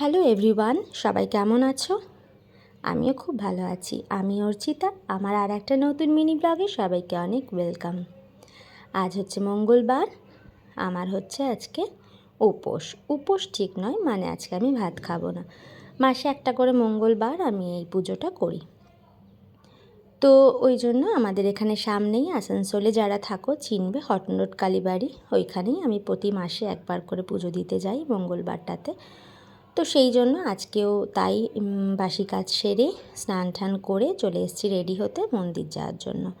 Hello everyone, সবাই কেমন আছো? আমিও খুব ভালো আছি। আমি অর্চিতা, আমার আর একটা নতুন মিনি ব্লগে সবাইকে অনেক ওয়েলকাম। আজ হচ্ছে মঙ্গলবার, আমার হচ্ছে আজকে উপোস। উপোস ঠিক নয় মানে আজকে আমি ভাত খাব না। মাসে একটা করে মঙ্গলবার আমি এই পুজোটা করি। তো ওই জন্য আমাদের এখানে সামনেই আসানসোলে যারা থাকো চিনবে হটন রোড কালীবাড়ি ওইখানেই আমি প্রতি মাসে একবার করে পুজো দিতে যাই মঙ্গলবারটাতে। তো সেই জন্য আজকেও তাই বাসি কাজ সেরে স্নান টান করে চলে এসেছি রেডি হতে মন্দির যাওয়ার জন্য।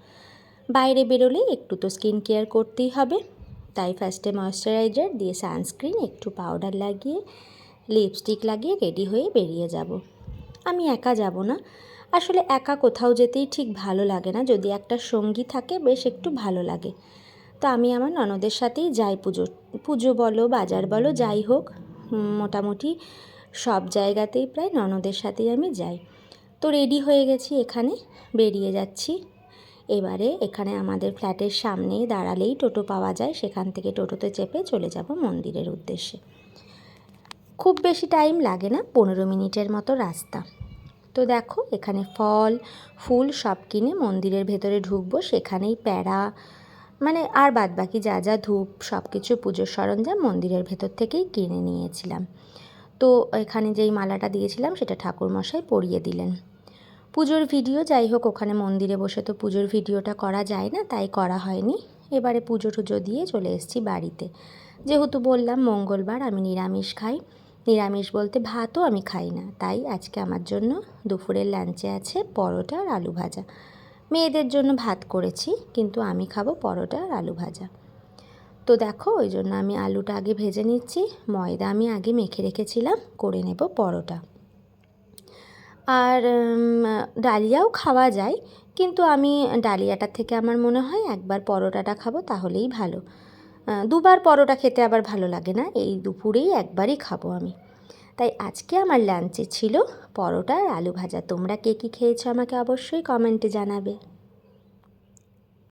বাইরে বেরোলে একটু তো স্কিন কেয়ার করতেই হবে। তাই ফার্স্টে ময়শ্চারাইজার দিয়ে সানস্ক্রিন একটু পাউডার লাগিয়ে লিপস্টিক লাগিয়ে রেডি হয়ে বেরিয়ে যাব। আমি একা যাব না। আসলে একা কোথাও যেতেই ঠিক ভালো লাগে না। যদি একটা সঙ্গী থাকে, বেশ একটু ভালো লাগে। তো আমি আমার ননদের সাথেই যাই পুজো পুজো বলো, বাজার বলো, যাই হোক। মোটামুটি সব জায়গাতেই প্রায় ননদের সাথেই আমি যাই। তো রেডি হয়ে গেছি এখানে, বেরিয়ে যাচ্ছি। এবারে এখানে আমাদের ফ্ল্যাটের সামনেই দাঁড়ালেই টোটো পাওয়া যায়, সেখান থেকে টোটোতে চেপে চলে যাব মন্দিরের উদ্দেশ্যে। খুব বেশি টাইম লাগে না, পনেরো মিনিটের মতো রাস্তা। তো দেখো, এখানে ফল, ফুল সব কিনে মন্দিরের ভেতরে ঢুকবো, সেখানেই প্যাড়া মানে আর বাদ বাকি যা যা ধূপ সব কিছু পুজোর সরঞ্জাম মন্দিরের ভেতর থেকেই কিনে নিয়েছিলাম। তো এখানে যেই মালাটা দিয়েছিলাম সেটা ঠাকুরমশাই পরিয়ে দিলেন। পুজোর ভিডিও, যাই হোক, ওখানে মন্দিরে বসে তো পুজোর ভিডিওটা করা যায় না, তাই করা হয়নি। এবারে পুজো টুজো দিয়ে চলে এসেছি বাড়িতে। যেহেতু বললাম, মঙ্গলবার আমি নিরামিষ খাই। নিরামিষ বলতে ভাতও আমি খাই না, তাই আজকে আমার জন্য দুপুরের লাঞ্চে আছে পরোটা আর আলু ভাজা। মেয়েদের জন্য ভাত করেছি, কিন্তু আমি খাব পরোটা আর আলু ভাজা। তো দেখো, ওই জন্য আমি আলুটা আগে ভেজে নিচ্ছি। ময়দা আমি আগে মেখে রেখেছিলাম, করে নেব পরোটা। আর ডালিয়াও খাওয়া যায়, কিন্তু আমি ডালিয়াটার থেকে আমার মনে হয় একবার পরোটাটা খাব তাহলেই ভালো। দুবার পরোটা খেতে আবার ভালো লাগে না, এই দুপুরেই একবারই খাব আমি। তাই আজকে আমার লাঞ্চে ছিল পরোটা আর আলু ভাজা। তোমরা কে কী খেয়েছো আমাকে অবশ্যই কমেন্টে জানাবে।